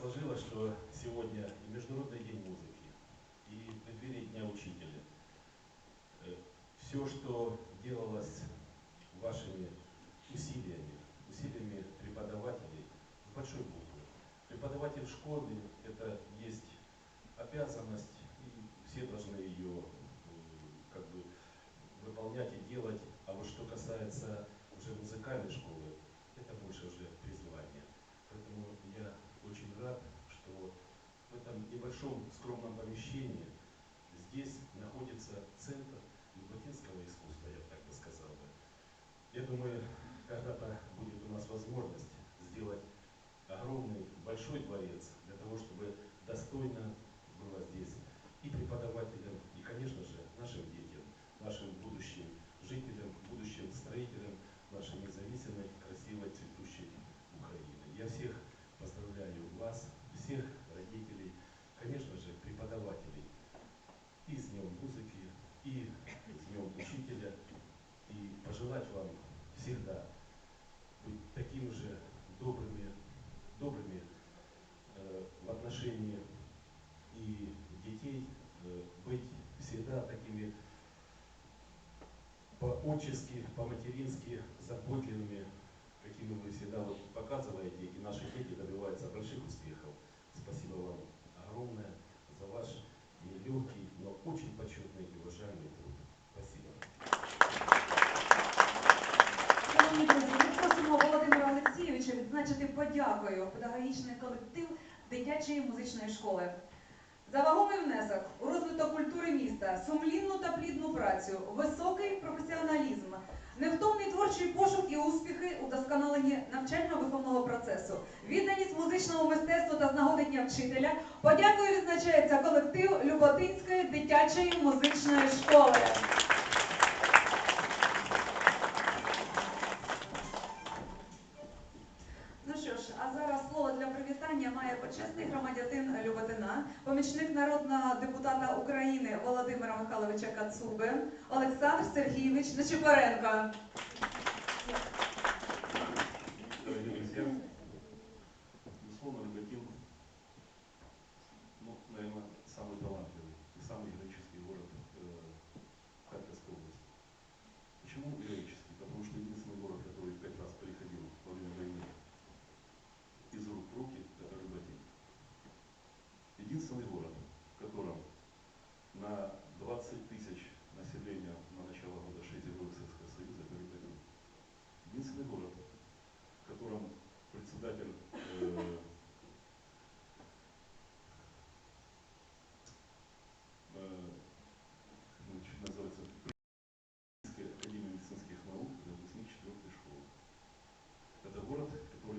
сложилось, что сегодня Международный день музыки, и в преддверии Дня Учителя. Все, что делалось вашими усилиями, усилиями преподавателей, с большой буквы. Преподаватель школы – это есть обязанность, и все должны ее как бы выполнять и делать. А вот что касается уже музыкальной школы, это больше уже очень рад, что в этом небольшом скромном помещении здесь находится центр люботинского искусства, я так бы сказал бы. Я думаю, когда-то будет у нас возможность сделать огромный, большой дворец, для того, чтобы достойно было здесь и преподавателям, и, конечно же, нашим детям, нашим будущим жителям, будущим строителям нашей независимой, красивой, цветущей Украины. Я всех поздравляю вас, всех родителей, конечно же, преподавателей и с Днем музыки, и с Днем учителя, и пожелать вам всегда быть такими же добрыми, добрыми э, в отношении и детей, э, быть всегда такими по-отчески, по-матерински заботливыми, какими вы всегда вот показываете, и наши дети добиваются больших успехов. Спасибо вам огромное за ваш нелегкий, но очень почетный подякою педагогічний колектив дитячої музичної школи. За вагомий внесок у розвиток культури міста, сумлінну та плідну працю, високий професіоналізм, невтомний творчий пошук і успіхи у досконаленні навчально-виховного процесу, відданість музичному мистецтву та з нагоди Дня вчителя. Подякою відзначається колектив Люботинської дитячої музичної школи. громадянин Люботина, помічник народного депутата України Володимира Михайловича Кацуби, Олександр Сергійович Нечипоренко.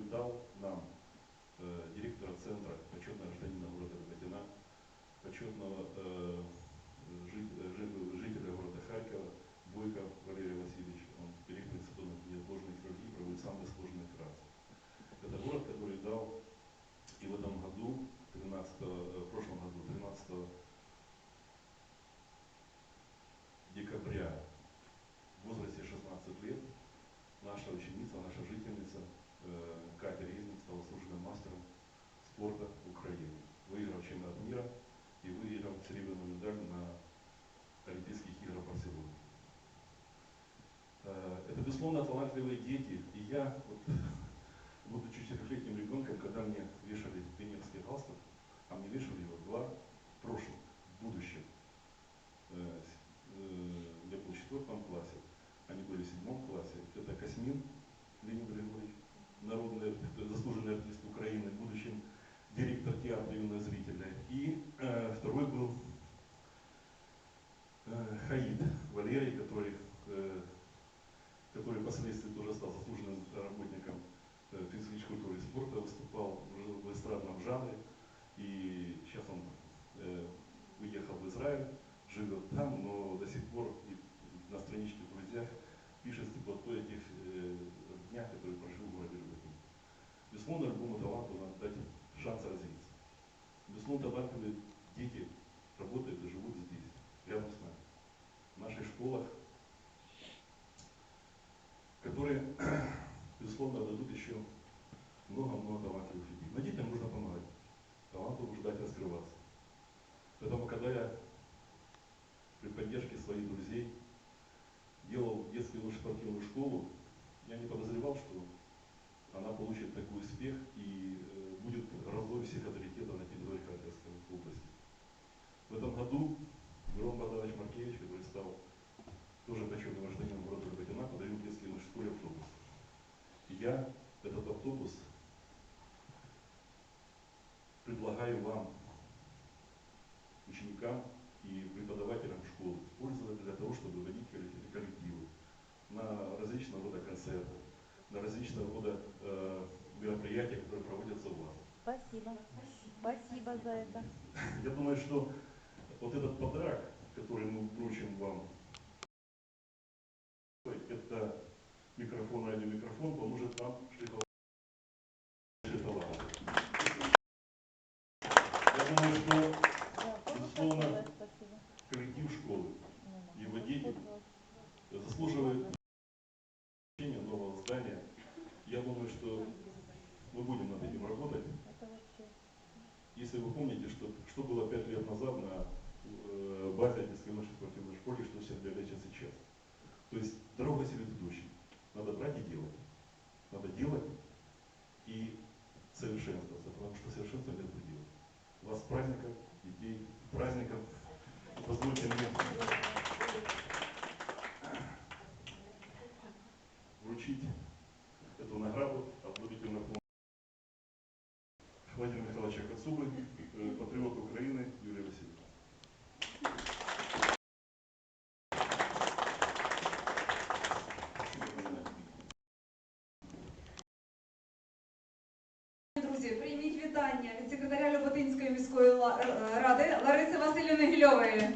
Дал нам э, директора центра, почетного гражданина города Люботина, почетного э, безусловно, талантливые дети. И я, вот, будучи четырехлетним ребенком, когда мне вешали пионерский галстук, а мне вешали его два в прошлом, в будущем. Э, э, Я был в четвертом классе, они были в седьмом классе. Это Космин Леонид Григорьевич, народный артист, заслуженный артист Украины, в будущем директор театра юного зрителя. И э, второй был э, Хаид Валерий, э, который впоследствии тоже стал заслуженным работником э, физической культуры и спорта, выступал в эстрадном жанре. И сейчас он э, уехал в Израиль, живет там, но до сих пор и на страничке в друзьях пишет теплотой этих э, днях, которые прожил в городе Люботин. Безусловно, любому таланту надо дать шанс развиться. Безусловно, талантливые дети Поэтому, когда я при поддержке своих друзей делал детскую спортивную школу, я не подозревал, что она получит такой успех и э, будет разой всех авторитетов на территории Харьковской области. В этом году Мирон Богданович Маркевич, который стал тоже почетным гражданином города Горбатина, подарил детской школе автобус. И я этот автобус предлагаю вам ученикам и преподавателям школы, использовать для того, чтобы водить коллектив- коллективы на различного рода концерты, на различного рода э, мероприятия, которые проводятся у вас. Спасибо. Спасибо за это. Я думаю, что вот этот подарок, который мы вручим вам, это микрофон, радиомикрофон, поможет нам шлифовать наши таланты. Я думаю, что Да, тоже Безусловно. хотела, спасибо. коллектив школы Ну, и ну, водитель вот, заслуживает получения нового здания. Я думаю, что мы будем над этим работать. Если вы помните, что, что было пять лет назад на э, базе детской нашей спортивной школе, что объявляется сейчас. То есть дорога себе ведущей. Надо брать и делать. Надо делать и совершенствоваться, потому что совершенство нет предела. Вас с праздником, детей, праздником. Позвольте мне вручить награду от благотворительного фонда Владимира Михайловича Кацубы, э, патриот Украины Юрий Васильевич. Друзі, прийміть вітання від секретаря Люботинської міської ла- е, ради Лариси Васильівни Гільової.